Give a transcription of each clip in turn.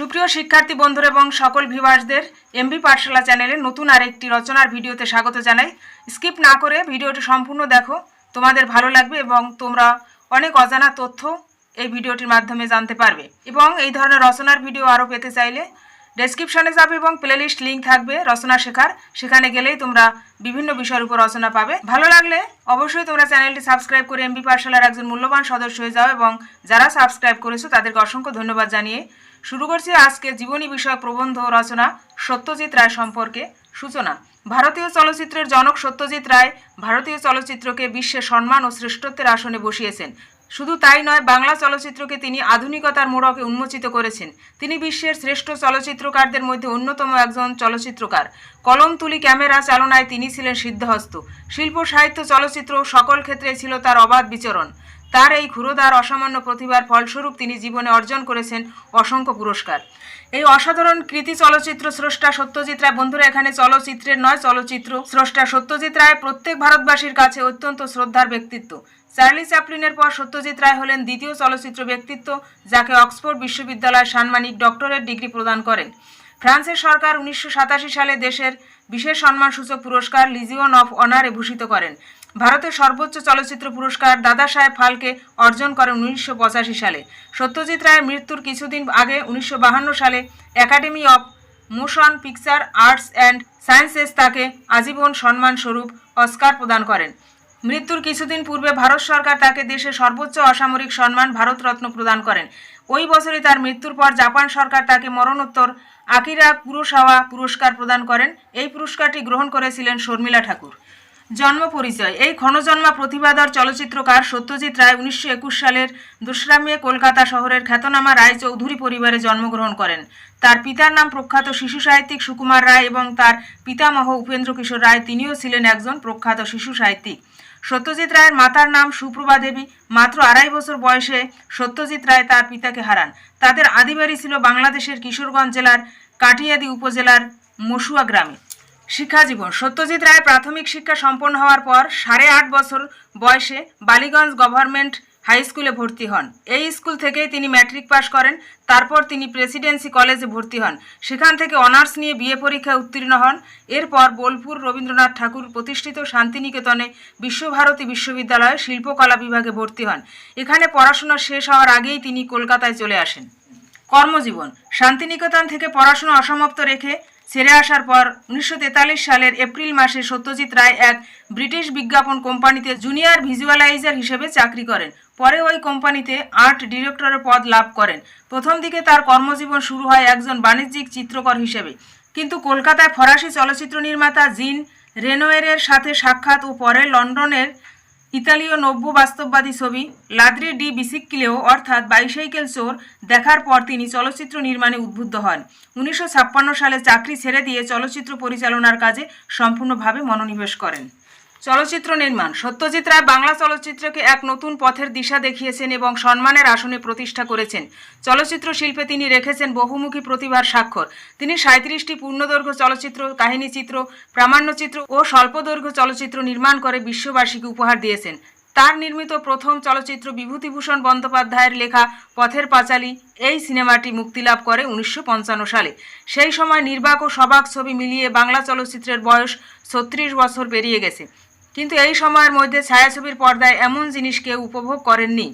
সুপ্রিয় শিক্ষার্থী বন্ধুরা এবং সকল ভিউয়ার্সদের এমবি পাঠশালা চ্যানেলে নতুন আরেকটি রচনার ভিডিওতে স্বাগত জানাই। স্কিপ না করে ভিডিওটি সম্পূর্ণ দেখো, তোমাদের ভালো লাগবে এবং তোমরা অনেক অজানা তথ্য এই ভিডিওটির মাধ্যমে জানতে পারবে। এবং এই ধরনের রচনার ভিডিও আরও পেতে চাইলে ডেসক্রিপশনে যাবে এবং প্লেলিস্ট লিঙ্ক থাকবে রচনা শেখার। সেখানে গেলেই তোমরা বিভিন্ন বিষয়ের উপর রচনা পাবে। ভালো লাগলে অবশ্যই তোমরা চ্যানেলটি সাবস্ক্রাইব করে এমবি পাঠশালার একজন মূল্যবান সদস্য হয়ে যাও এবং যারা সাবস্ক্রাইব করেছ তাদেরকে অসংখ্য ধন্যবাদ জানিয়ে শুরু করছি আজকে জীবনী বিষয়ক প্রবন্ধ রচনা, সত্যজিৎ রায় সম্পর্কে সূচনা। ভারতীয় চলচ্চিত্রের জনক সত্যজিৎ রায় ভারতীয় চলচ্চিত্রকে বিশ্বে সম্মান ও শ্রেষ্ঠত্বের আসনে বসিয়েছেন। শুধু তাই নয়, বাংলা চলচ্চিত্রকে তিনি আধুনিকতার মোড়কে উন্মোচিত করেছেন। তিনি বিশ্বের শ্রেষ্ঠ চলচ্চিত্রকারদের মধ্যে অন্যতম একজন চলচ্চিত্রকার। কলম তুলি ক্যামেরা চালনায় তিনি ছিলেন সিদ্ধহস্ত। শিল্প, সাহিত্য, চলচ্চিত্র সকল ক্ষেত্রে ছিল তার অবাধ বিচরণ। তার এই ক্ষুরোদার অসামান্য প্রতিভার ফলস্বরূপ তিনি জীবনে অর্জন করেছেন অসংখ্য পুরস্কার। এই অসাধারণ কৃতি চলচ্চিত্র স্রষ্টা সত্যজিৎ রায়, বন্ধুরা, এখানে চলচ্চিত্রের নয়, চলচ্চিত্র স্রষ্টা সত্যজিৎ রায় প্রত্যেক ভারতবাসীর কাছে অত্যন্ত শ্রদ্ধার ব্যক্তিত্ব। চার্লি চ্যাপলিনের পর সত্যজিৎ রায় হলেন দ্বিতীয় চলচ্চিত্র ব্যক্তিত্ব, যাকে অক্সফোর্ড বিশ্ববিদ্যালয় সাম্মানিক ডক্টরেট ডিগ্রি প্রদান করেন। ফ্রান্সের সরকার উনিশশো সাতাশি সালে দেশের বিশেষ সম্মানসূচক পুরস্কার লিজিওন অফ অনারে ভূষিত করেন। ভারতের সর্বোচ্চ চলচ্চিত্র পুরস্কার দাদা সাহেব ফালকে অর্জন করেন উনিশশো পঁচাশি সালে। সত্যজিৎ রায়ের মৃত্যুর কিছুদিন আগে উনিশশো সালে Academy of Motion Picture Arts and Sciences তাকে আজীবন সম্মানস্বরূপ অস্কার প্রদান করেন। মৃত্যুর কিছুদিন পূর্বে ভারত সরকার তাকে দেশের সর্বোচ্চ অসামরিক সম্মান ভারতরত্ন প্রদান করেন। ওই বছরই তার মৃত্যুর পর জাপান সরকার তাকে মরণোত্তর আকিরা কুরোসাওয়া পুরস্কার প্রদান করেন। এই পুরস্কারটি গ্রহণ করেছিলেন শর্মিলা ঠাকুর। জন্ম পরিচয়। এই ক্ষণজন্মা প্রতিভাধর চলচ্চিত্রকার সত্যজিৎ রায় উনিশশো একুশ সালের দোসরা কলকাতা শহরের খ্যাতনামা রায় চৌধুরী পরিবারে জন্মগ্রহণ করেন। তার পিতার নাম প্রখ্যাত শিশু সাহিত্যিক সুকুমার রায় এবং তার পিতামহ উপেন্দ্র কিশোর রায় তিনিও ছিলেন একজন প্রখ্যাত শিশু সাহিত্যিক। সত্যজিৎ রায়ের মাতার নাম সুপ্রভা দেবী। মাত্র আড়াই বছর বয়সে সত্যজিৎ রায় তার পিতাকে হারান। তাদের আদিবাড়ি ছিল বাংলাদেশের কিশোরগঞ্জ জেলার কাটিয়াদি উপজেলার মসুয়া গ্রামে। শিক্ষা জীবন সত্যজিৎ রায় প্রাথমিক শিক্ষা সম্পন্ন হওয়ার পর সাড়ে আট বছর বয়সে বালিগঞ্জ গভর্নমেন্ট হাই স্কুলে ভর্তি হন। এই স্কুল থেকেই তিনি ম্যাট্রিক পাশ করেন, তারপর তিনি প্রেসিডেন্সি কলেজে ভর্তি হন। সেখান থেকে অনার্স নিয়ে বিএ পরীক্ষায় উত্তীর্ণ হন। এরপর বোলপুর রবীন্দ্রনাথ ঠাকুর প্রতিষ্ঠিত শান্তিনিকেতনে বিশ্বভারতী বিশ্ববিদ্যালয়ে শিল্পকলা বিভাগে ভর্তি হন। এখানে পড়াশোনা শেষ হওয়ার আগেই তিনি কলকাতায় চলে আসেন। কর্মজীবন। শান্তিনিকেতন থেকে পড়াশোনা অসমাপ্ত রেখে ছেড়ে আসার পর উনিশশো তেতাল্লিশ সালের এপ্রিল মাসে সত্যজিৎ রায় এক ব্রিটিশ বিজ্ঞাপন কোম্পানিতে জুনিয়র ভিজুয়ালাইজার হিসেবে চাকরি করেন। পরে ওই কোম্পানিতে আর্ট ডিরেক্টরের পদ লাভ করেন। প্রথম দিকে তার কর্মজীবন শুরু হয় একজন বাণিজ্যিক চিত্রকর হিসেবে। কিন্তু কলকাতায় ফরাসি চলচ্চিত্র নির্মাতা জিন রেনোয়েরের সাথে সাক্ষাৎ ও পরে লন্ডনের ইতালীয় নব্য বাস্তববাদী ছবি লাদ্রি ডি বিসিক্কিলেও, অর্থাৎ বাইসাইকেল চোর দেখার পর তিনি চলচ্চিত্র নির্মাণে উদ্বুদ্ধ হন। উনিশশো ছাপ্পান্ন সালে চাকরি ছেড়ে দিয়ে চলচ্চিত্র পরিচালনার কাজে সম্পূর্ণভাবে মনোনিবেশ করেন। চলচ্চিত্র নির্মাণ। সত্যজিৎ রায় বাংলা চলচ্চিত্রকে এক নতুন পথের দিশা দেখিয়েছেন এবং সম্মানের আসনে প্রতিষ্ঠা করেছেন। চলচ্চিত্র শিল্পে তিনি রেখেছেন বহুমুখী প্রতিভার স্বাক্ষর। তিনি সাঁত্রিশটি পূর্ণদৈর্ঘ্য চলচ্চিত্র, কাহিনী কাহিনীচিত্র প্রামাণ্যচিত্র ও স্বল্পদৈর্ঘ্য চলচ্চিত্র নির্মাণ করে বিশ্ববাসীকে উপহার দিয়েছেন। তার নির্মিত প্রথম চলচ্চিত্র বিভূতিভূষণ বন্দ্যোপাধ্যায়ের লেখা পথের পাঁচালী এই সিনেমাটি মুক্তিলাভ করে উনিশশো পঞ্চান্ন সালে। সেই সময় নির্বাক ও সবাক ছবি মিলিয়ে বাংলা চলচ্চিত্রের বয়স ছত্রিশ বছর পেরিয়ে গেছে। কিন্তু এই সময়ের মধ্যে ছায়াছবির পর্দায় এমন জিনিস কেউ উপভোগ করেননি।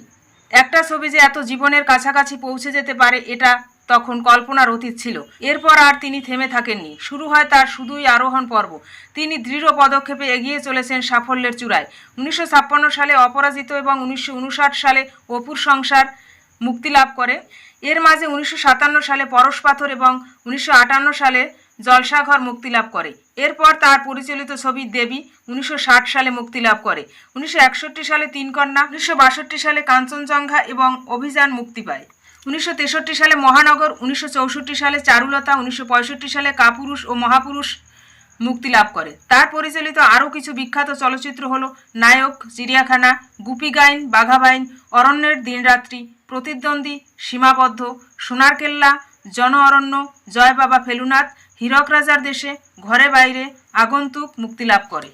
একটা ছবি যে এত জীবনের কাছাকাছি পৌঁছে যেতে পারে, এটা তখন কল্পনার অতীত ছিল। এরপর আর তিনি থেমে থাকেননি। শুরু হয় তার শুধুই আরোহণ পর্ব। তিনি দৃঢ় পদক্ষেপে এগিয়ে চলেছেন সাফল্যের চূড়ায়। উনিশশো ছাপ্পান্ন সালে অপরাজিত এবং উনিশশো উনষাট সালে অপুর সংসার মুক্তি লাভ করে। এর মাঝে উনিশশো সাতান্ন সালে পরশ পাথর এবং উনিশশো আটান্ন সালে জলসাঘর মুক্তি লাভ করে। এরপর তার পরিচালিত ছবি দেবী উনিশশো ষাট সালে মুক্তি লাভ করে। উনিশশো একষট্টি সালে তিন কন্যা উনিশশো সালে কাঞ্চনজঙ্ঘা এবং অভিযান মুক্তি পায়। উনিশশো তেষট্টি সালে মহানগর, উনিশশো চৌষট্টি সালে চারুলতা, উনিশশো পঁয়ষট্টি সালে কাপুরুষ ও মহাপুরুষ মুক্তি লাভ করে। তার পরিচালিত আরও কিছু বিখ্যাত চলচ্চিত্র হল নায়ক, চিড়িয়াখানা, গুপি গুপিগাইন বাঘাবাইন, অরণ্যের দিনরাত্রি, প্রতিদ্বন্দ্বী, সীমাবদ্ধ সোনার কেল্লা জন অরণ্য, জয় বাবা ফেলুনাথ হীরক রাজার দেশে, ঘরে বাইরে আগন্তুক মুক্তি লাভ করে।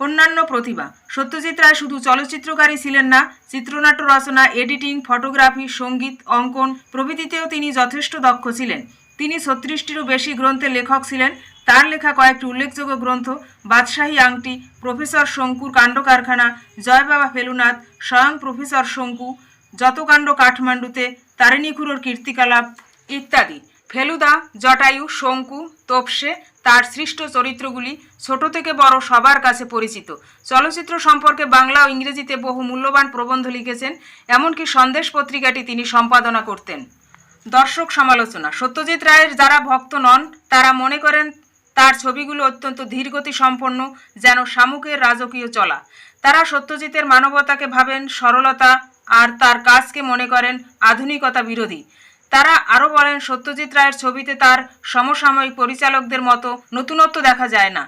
অন্যান্য প্রতিভা সত্যজিৎ রায় শুধু চলচ্চিত্রকারী ছিলেন না, চিত্রনাট্য রচনা, এডিটিং, ফটোগ্রাফি, সংগীত, অঙ্কন প্রভৃতিতেও তিনি যথেষ্ট দক্ষ ছিলেন। তিনি ছত্রিশটিরও বেশি গ্রন্থের লেখক ছিলেন। তার লেখা কয়েকটি উল্লেখযোগ্য গ্রন্থ, বাদশাহী আংটি, প্রফেসর শঙ্কুর কাণ্ড কারখানা জয় বাবা ফেলুনাথ, স্বয়ং প্রফেসর শঙ্কু, যতকাণ্ড কাঠমান্ডুতে, তারিণী খুড়োর কীর্তিকলাপ ইত্যাদি। ফেলুদা, জটায়ু, শঙ্কু, তোপসে তার সৃষ্ট চরিত্রগুলি ছোট থেকে বড় সবার কাছে পরিচিত। চলচ্চিত্র সম্পর্কে বাংলা ও ইংরেজিতে বহু মূল্যবান প্রবন্ধ লিখেছেন, এমনকি সন্দেশ পত্রিকাটি তিনি সম্পাদনা করতেন। দর্শক সমালোচনা। সত্যজিৎ রায়ের যারা ভক্ত নন, তারা মনে করেন তার ছবিগুলো অত্যন্ত ধীরগতি সম্পন্ন, যেন শামুকের রাজকীয় চলা। তারা সত্যজিতের মানবতাকে ভাবেন সরলতা, আর তার কাজকে মনে করেন আধুনিকতা বিরোধী। তারা আরও বলেন, সত্যজিৎ রায়ের ছবিতে তার সমসাময়িক পরিচালকদের মতো নতুনত্ব দেখা যায় না।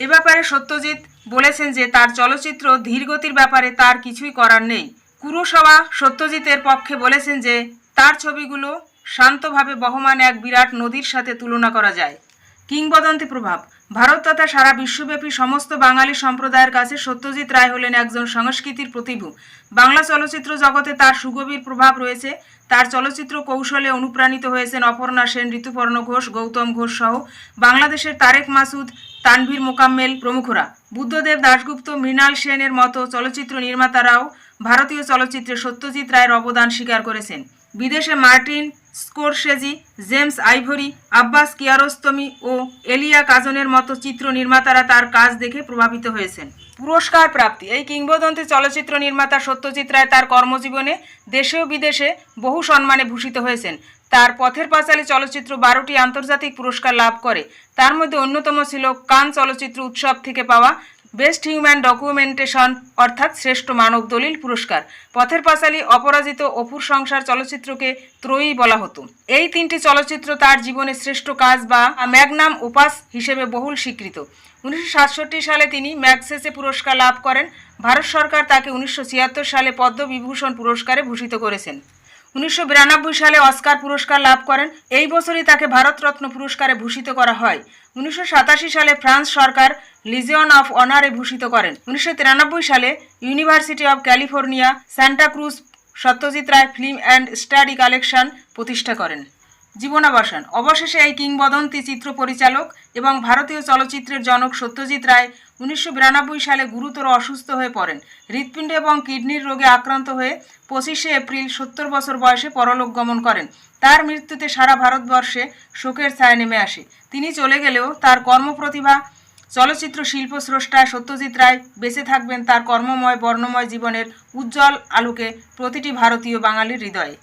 এ ব্যাপারে সত্যজিৎ বলেছেন যে, তার চলচ্চিত্র ধীরগতির ব্যাপারে তার কিছুই করার নেই। কুরুসভা সত্যজিতের পক্ষে বলেছেন যে, তার ছবিগুলো শান্তভাবে বহমান এক বিরাট নদীর সাথে তুলনা করা যায়। কিংবদন্তি প্রভাব। ভারত তথা সারা বিশ্বব্যাপী সমস্ত বাঙালি সম্প্রদায়ের কাছে সত্যজিৎ রায় হলেন একজন সংস্কৃতির প্রতিভু। বাংলা চলচ্চিত্র জগতে তার সুগভীর প্রভাব রয়েছে। তার চলচ্চিত্র কৌশলে অনুপ্রাণিত হয়েছেন অপর্ণা সেন, ঋতুপর্ণ ঘোষ, গৌতম ঘোষ সহ বাংলাদেশের তারেক মাসুদ, তানভীর মোকাম্মেল প্রমুখরা। বুদ্ধদেব দাশগুপ্ত, মৃণাল সেনের মতো চলচ্চিত্র নির্মাতারাও ভারতীয় চলচ্চিত্রে সত্যজিৎ রায়ের অবদান স্বীকার করেছেন। বিদেশে Martin Scorsese, James Ivory, Abbas Kiarostami ও এলিয়া কাজনের মতো চিত্র নির্মাতারা তার কাজ দেখে প্রভাবিত হয়েছেন। পুরস্কার প্রাপ্তি। এই কিংবদন্তি চলচ্চিত্র নির্মাতা সত্যজিৎ রায় তার কর্মজীবনে দেশে ও বিদেশে বহু সম্মানে ভূষিত হয়েছেন। তার পথের পাঁচালী চলচ্চিত্র বারোটি আন্তর্জাতিক পুরস্কার লাভ করে। তার মধ্যে অন্যতম ছিল কান চলচ্চিত্র উৎসব থেকে পাওয়া বেস্ট হিউম্যান ডকুমেন্টেশন, অর্থাৎ শ্রেষ্ঠ মানব দলিল পুরস্কার। পথের পাঁচালী অপরাজিত অপুর সংসার চলচ্চিত্রকে ত্রয়ী বলা হতো। এই তিনটি চলচ্চিত্র তার জীবনে শ্রেষ্ঠ কাজ বা ম্যাগনাম উপাস হিসেবে বহুল স্বীকৃত। উনিশশো সাতষট্টি সালে তিনি ম্যাগসেসে পুরস্কার লাভ করেন। ভারত সরকার তাকে উনিশশো ছিয়াত্তর সালে পদ্মবিভূষণ পুরস্কারে ভূষিত করেছেন। উনিশশো বিরানব্বই সালে অস্কার পুরস্কার লাভ করেন। এই বছরই তাকে ভারতরত্ন পুরস্কারে ভূষিত করা হয়। উনিশশো সাতাশি সালে ফ্রান্স সরকার লিজিয়ন অফ অনারে ভূষিত করেন। উনিশশো তিরানব্বই সালে University of California Santa Cruz Satyajit Ray film and study collection প্রতিষ্ঠা করেন। জীবনাবসান। অবশেষে এই কিংবদন্তি চিত্র পরিচালক এবং ভারতীয় চলচ্চিত্রের জনক সত্যজিৎ রায় উনিশশো বিরানব্বই সালে গুরুতর অসুস্থ হয়ে পড়েন। হৃৎপিণ্ড এবং কিডনির রোগে আক্রান্ত হয়ে পঁচিশে এপ্রিল সত্তর বছর বয়সে পরলোক গমন করেন। তার মৃত্যুতে সারা ভারতবর্ষে শোকের ছায়া নেমে আসে। তিনি চলে গেলেও তার কর্মপ্রতিভা, চলচ্চিত্র শিল্প স্রষ্টা সত্যজিৎ রায় বেঁচে থাকবেন তার কর্মময়, বর্ণময় জীবনের উজ্জ্বল আলোকে প্রতিটি ভারতীয় বাঙালির হৃদয়ে।